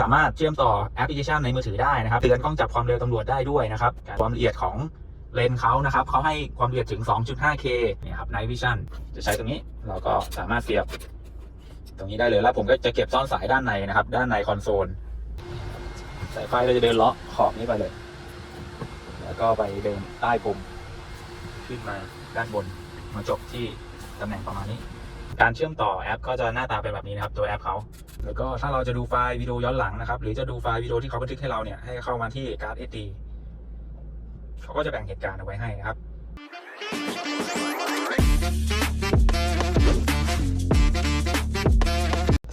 สามารถเชื่อมต่อแอปพลิเคชันในมือถือได้นะครับเตือนกล้องจับความเร็วตำรวจได้ด้วยนะครับความละเอียดของเลนเขานะครับเขาให้ความละเอียดถึง 2.5K เนี่ยครับ Night Vision จะใช้ตรงนี้เราก็สามารถเสียบ ตรงนี้ได้เลยแล้วผมก็จะเก็บซ่อนสายด้านในนะครับ ด้านในคอนโซลสายไฟเราจะเดินเลาะขอบนี้ไปเลย แล้วก็ไปเดินใต้ปุ่มขึ้นมาด้านบนมาจบที่ตำแหน่งประมาณนี้ การเชื่อมต่อแอปก็จะหน้าตาเป็นแบบนี้นะครับตัวแอปเขาแล้วก็ถ้าเราจะดูไฟล์วิดีโอย้อนหลังนะครับ หรือจะดูไฟล์วิดีโอที่เขาบันทึกให้เราเนี่ยให้เข้ามาที่การ์ด SD เขาก็จะแบ่งเหตุการณ์เอาไว้ให้นะครับ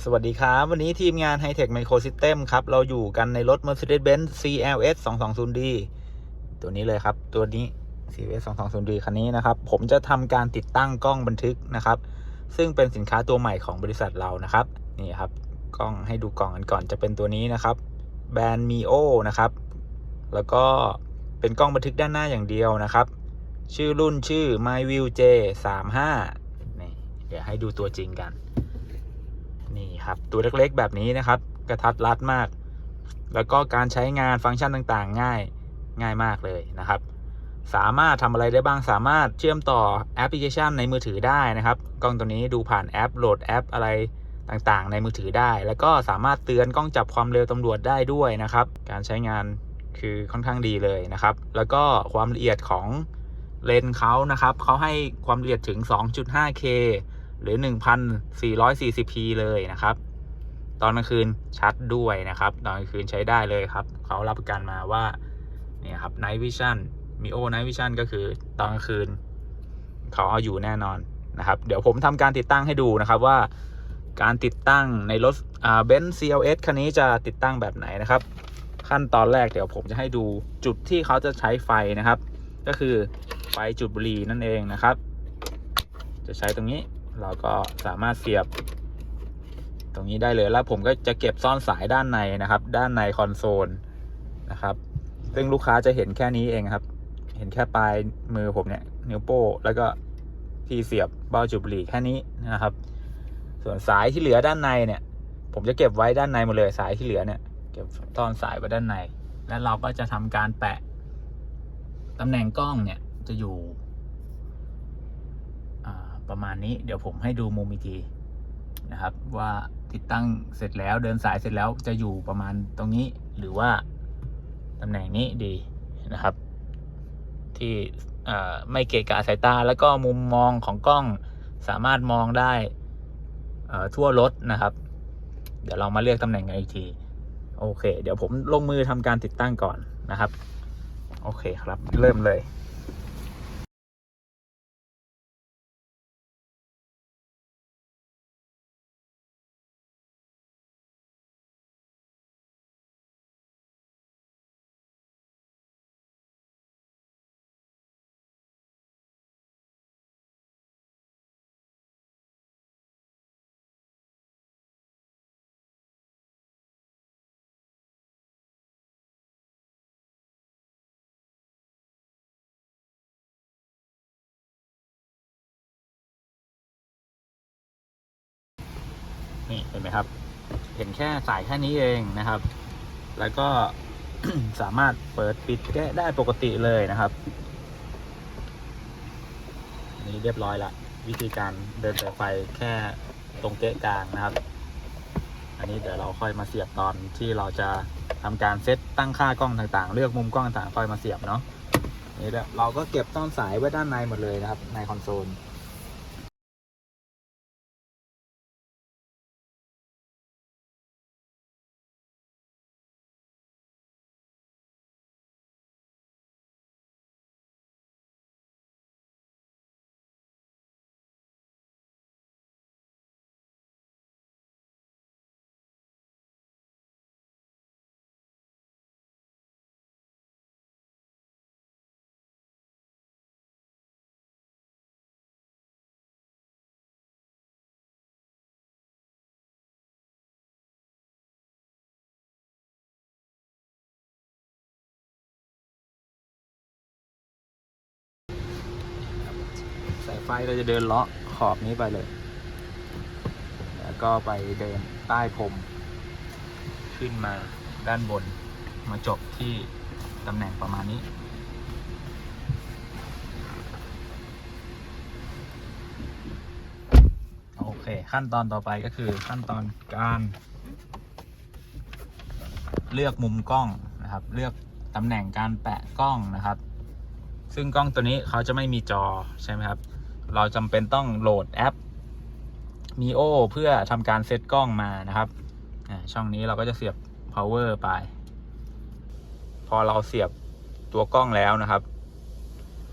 สวัสดีครับ วันนี้ทีมงาน Hightech Micro System ครับ เราอยู่กันในรถ Mercedes-Benz CLS 220D ตัวนี้เลยครับ ตัวนี้ CLS 220D คันนี้นะครับ ผมจะทำการติดตั้งกล้องบันทึกนะครับ ซึ่งเป็นสินค้าตัวใหม่ของบริษัทเรานะครับนี่ครับกล้องให้ดูกล่องกันก่อนจะเป็นตัวนี้นะครับ แบรนด์ Mio นะครับแล้วก็เป็นกล้องบันทึกด้านหน้าอย่างเดียวนะครับ ชื่อรุ่นชื่อ MyView J 3 5นี่เดี๋ยวให้ดูตัวจริงกัน นี่ครับ ตัวเล็กๆแบบนี้นะครับ กระทัดรัดมาก แล้วก็การใช้งานฟังก์ชันต่างๆ ง่ายง่ายมากเลยนะครับ สามารถทำอะไรได้บ้างสามารถเชื่อมต่อแอปพลิเคชันในมือถือได้นะครับ กล้องตัวนี้ดูผ่านแอปโหลดแอปอะไรต่างๆ ในมือถือได้ แล้วก็สามารถเตือนกล้องจับความเร็วตำรวจได้ด้วยนะครับ การใช้งานคือค่อนข้างดีเลยนะครับ แล้วก็ความละเอียดของเลนเขานะครับเขาให้ความละเอียดถึง 2.5K หรือ 1440p เลยนะครับ ตอนกลางคืนชัดด้วยนะครับ ตอนกลางคืนใช้ได้เลยครับ เขารับประกันมาว่าเนี่ยครับ Night Vision Mio Night Vision ก็คือตอนกลางคืน เขาเอาอยู่แน่นอนนะครับ เดี๋ยวผมทำการติดตั้งให้ดูนะครับว่าการติดตั้งในรถอ่าเบนซ์ CLS คันนี้จะติดตั้งแบบไหนนะครับ ขั้นตอนแรกเดี๋ยวผมจะให้ดูจุดที่เขาจะใช้ไฟนะครับ ก็คือไฟจุดบุหรี่นั่นเองนะครับ จะใช้ตรงนี้เราก็สามารถเสียบ ตรงนี้ได้เลยแล้วผมก็จะเก็บซ่อนสายด้านในนะครับ ด้านในคอนโซลนะครับ ซึ่งลูกค้าจะเห็นแค่นี้เองครับ เห็นแค่ปลายมือผมเนี่ยนิ้วโป้งแล้วก็ที่เสียบเบ้าจุดบุหรี่แค่นี้นะครับ ส่วนสายที่เหลือด้านในเนี่ย ผมจะเก็บไว้ด้านในหมดเลยสายที่เหลือเนี่ย เก็บซ่อนสายไว้ด้านใน แล้วเราก็จะทำการแปะตำแหน่งกล้องเนี่ยจะอยู่ประมาณนี้เดี๋ยวผมให้ดูมุมอีกทีนะครับ ว่าติดตั้งเสร็จแล้วเดินสายเสร็จแล้วจะอยู่ประมาณตรงนี้หรือว่าตำแหน่งนี้ดีนะครับ ที่ไม่เกะกะสายตา แล้วก็มุมมองของกล้องสามารถมองได้ทั่วรถนะครับ เดี๋ยวเรามาเลือกตำแหน่งกันอีกที โอเค เดี๋ยวผมลงมือทำการติดตั้งก่อนนะครับ โอเคครับ เริ่มเลย นี่เห็นไหมครับ เห็นแค่สายแค่นี้เองนะครับ แล้วก็สามารถเปิดปิดแก้ได้ปกติเลยนะครับอันนี้เรียบร้อยละวิธีการเดินสายไฟแค่ตรงเกะกลางนะครับ อันนี้เดี๋ยวเราค่อยมาเสียบตอนที่เราจะทำการเซตตั้งค่ากล้องต่างๆ เลือกมุมกล้องต่างๆค่อยมาเสียบเนาะนี่แหละเราก็เก็บต้นสายไว้ด้านในหมดเลยนะครับ ในคอนโซล ไฟเราจะเดินเลาะขอบนี้ไปเลย แล้วก็ไปเดินใต้พรมขึ้นมาด้านบนมาจบที่ตำแหน่งประมาณนี้ โอเค ขั้นตอนต่อไปก็คือขั้นตอนการ เลือกมุมกล้องนะครับ เลือกตำแหน่งการแปะกล้องนะครับ ซึ่งกล้องตัวนี้เขาจะไม่มีจอใช่ไหมครับ เราจำเป็นต้องโหลดแอป Mio เพื่อทำการเซตกล้องมานะครับ ช่องนี้เราก็จะเสียบ power ไป พอเราเสียบตัวกล้องแล้วนะครับ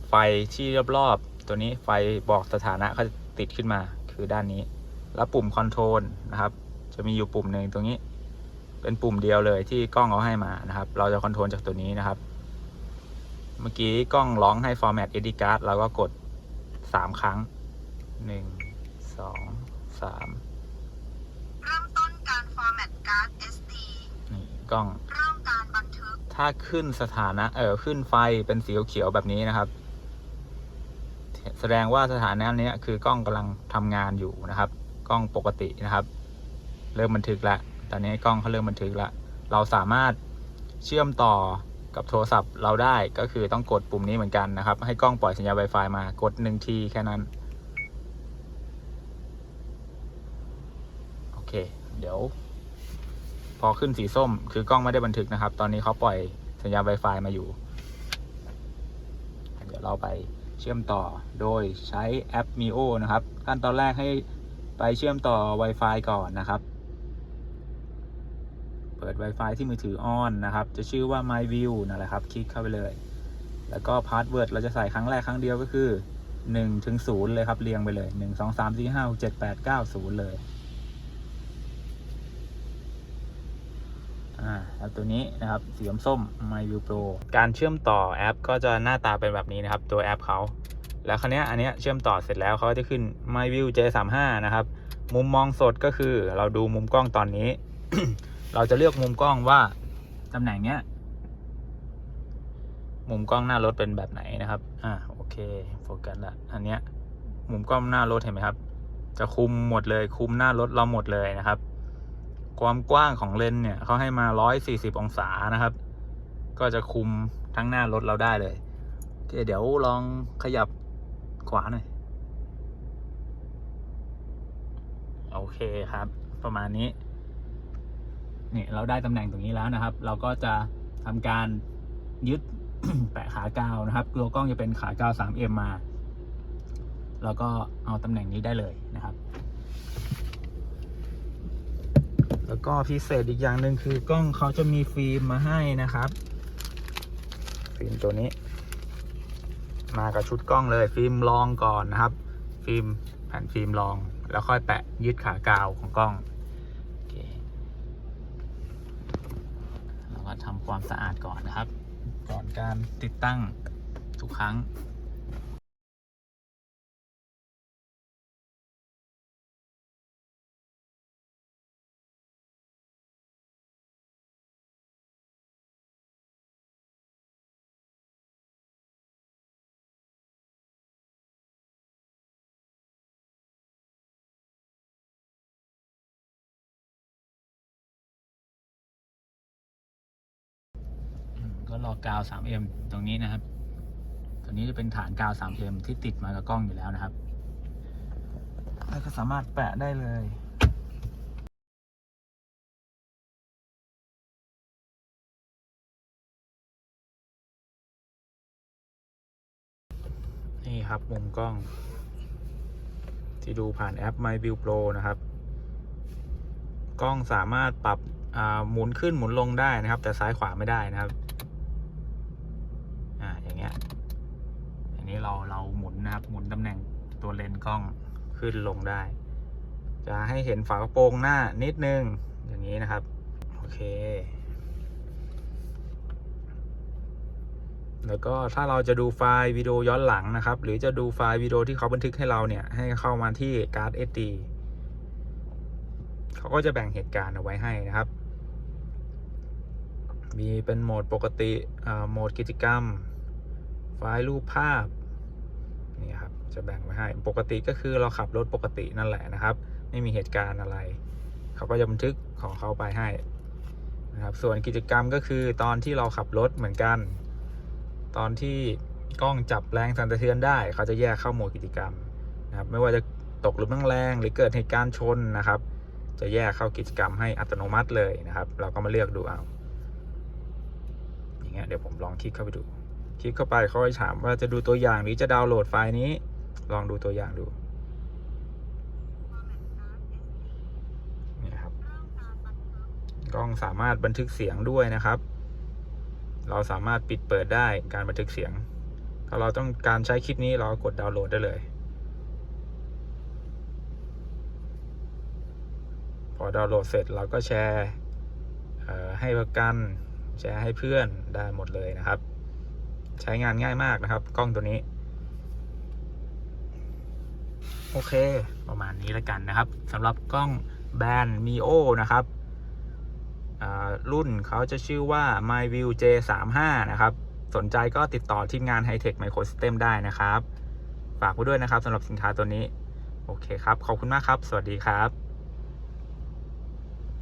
ไฟที่รอบๆ ตัวนี้ไฟบอกสถานะเขาจะติดขึ้นมาคือด้านนี้ แล้วปุ่มคอนโทรลนะครับ จะมีอยู่ปุ่มหนึ่งตรงนี้ เป็นปุ่มเดียวเลยที่กล้องเขาให้มานะครับ เราจะคอนโทรลจากตัวนี้นะครับ เมื่อกี้กล้องร้องให้ format SD card เราก็กด 3ครั้ง1 2 3เริ่มต้นการ format card SD นี่กล้อง เริ่มการบันทึก ถ้าขึ้นสถานะ เออขึ้นไฟเป็นสีเขียวๆแบบนี้นะครับ แสดงว่าสถานะเนี้ยคือกล้องกำลังทำงานอยู่นะครับ กล้องปกตินะครับ เริ่มบันทึกแล้วตอนนี้กล้องเขาเริ่มบันทึกแล้วเราสามารถเชื่อมต่อ กับโทรศัพท์เราได้ก็คือต้องกดปุ่มนี้เหมือนกันนะครับ ให้กล้องปล่อยสัญญาณ Wi-Fi มากดหนึ่งทีแค่นั้น โอเค เดี๋ยว พอขึ้นสีส้มคือกล้องไม่ได้บันทึกนะครับ ตอนนี้เขาปล่อยสัญญาณ Wi-Fi มาอยู่ เดี๋ยวเราไปเชื่อมต่อโดยใช้แอป Mio นะครับ ขั้นตอนแรกให้ไปเชื่อมต่อ Wi-Fi ก่อนนะครับ เปิด Wi-Fi ที่มือถือ on นนะครับ จะชื่อว่า My View นั่นแหละครับ คลิกเข้าไปเลย แล้วก็พาสเวิร์ดเราจะใส่ครั้งแรกครั้งเดียวก็คือ1ถึง0เลยครับเรียงไปเลย 1 2 3 4 5 6 7 8 9 0 เลยอ่าแล้วตัวนี้นะครับสีส้ม MyView Pro การเชื่อมต่อแอปก็จะหน้าตาเป็นแบบนี้นะครับ ตัวแอปเขา แล้วคราวเนี้ยอันเนี้ยเชื่อมต่อเสร็จแล้วเขาจะขึ้น MyView J35 นะครับ มุมมองสดก็คือเราดูมุมกล้องตอนนี้ เราจะเลือกมุมกล้องว่าตำแหน่งเนี้ย มุมกล้องหน้ารถเป็นแบบไหนนะครับ อ่าโอเคโฟกัสละอันเนี้ย มุมกล้องหน้ารถเห็นไหมครับ จะคุมหมดเลย คุมหน้ารถเราหมดเลยนะครับ ความกว้างของเลนส์เนี่ยเขาให้มา 140 องศานะครับ ก็จะคุมทั้งหน้ารถเราได้เลยโอเคเดี๋ยวลองขยับขวาหน่อยโอเคครับ ประมาณนี้ นี่เราได้ตำแหน่งตรงนี้แล้วนะครับ เราก็จะทำการยึดแปะขากาวนะครับตัวกล้องจะเป็นขากาว 3M มา แล้วก็เอาตำแหน่งนี้ได้เลยนะครับ แล้วก็พิเศษอีกอย่างหนึ่งคือกล้องเขาจะมีฟิล์มมาให้นะครับฟิล์มตัวนี้ มากับชุดกล้องเลยฟิล์มรองก่อนนะครับ ฟิล์มแผ่นฟิล์มรอง แล้วค่อยแปะยึดขากาวของกล้องโอเคเราก็ทำ ความสะอาดก่อนนะครับ ก่อนการติดตั้งทุกครั้ง็รอกาว 3M ตรงนี้นะครับ ตัวนี้จะเป็นฐานกาว 3M ที่ติดมากับกล้องอยู่แล้วนะครับ แล้วก็สามารถแปะได้เลยนี่ครับมุมกล้อง ที่ดูผ่านแอป MyView Pro นะครับ กล้องสามารถปรับหมุนขึ้นหมุนลงได้นะครับ แต่ซ้ายขวาไม่ได้นะครับ อ่าอย่างเงี้ยอั นี้เราเราหมุนนะครับ หมุนตำแหน่งตัวเลนส์กล้องขึ้นลงได้ จะให้เห็นฝากระโปรงหน้านิดนึงอย่างนี้นะครับ โอเค แล้วก็ถ้าเราจะดูไฟล์วิดีโอย้อนหลังนะครับ หรือจะดูไฟล์วิดีโอที่เขาบันทึกให้เราเนี่ย ให้เข้ามาที่การ์ด SD เขาก็จะแบ่งเหตุการณ์เอาไว้ให้นะครับ มีเป็นโหมดปกติโหมดกิจกรรม ไฟล์รูปภาพนี่ครับจะแบ่งไว้ให้ ปกติก็คือเราขับรถปกตินั่นแหละนะครับ ไม่มีเหตุการณ์อะไร เขาก็จะบันทึกของเขาไปให้นะครับ ส่วนกิจกรรมก็คือตอนที่เราขับรถเหมือนกัน ตอนที่กล้องจับแรงสั่นสะเทือนได้ เขาจะแยกเข้าหมวดกิจกรรมนะครับ ไม่ว่าจะตกหลุมแรงหรือเกิดเหตุการณ์ชนนะครับ จะแยกเข้ากิจกรรมให้อัตโนมัติเลยนะครับ เราก็มาเลือกดูเอาอย่างเงี้ยเดี๋ยวผมลองคลิกเข้าไปดู คลิกเข้าไปเขาจะถามว่าจะดูตัวอย่างหรือจะดาวน์โหลดไฟล์นี้ ลองดูตัวอย่างดูนี่ครับกล้องสามารถบันทึกเสียงด้วยนะครับ เราสามารถปิดเปิดได้การบันทึกเสียง ถ้าเราต้องการใช้คลิปนี้เรากดดาวน์โหลดได้เลย พอดาวน์โหลดเสร็จเราก็แชร์ให้ประกันแชร์ให้เพื่อนได้หมดเลยนะครับ ใช้งานง่ายมากนะครับ กล้องตัวนี้ โอเค ประมาณนี้แล้วกันนะครับสำหรับกล้องแบรนด์ Mio นะครับรุ่นเขาจะชื่อว่า MyView J35 นะครับ สนใจก็ติดต่อทีมงาน Hightech Microsystem ได้นะครับ ฝากไว้ด้วยนะครับสำหรับสินค้าตัวนี้ โอเคครับ ขอบคุณมากครับ สวัสดีครับ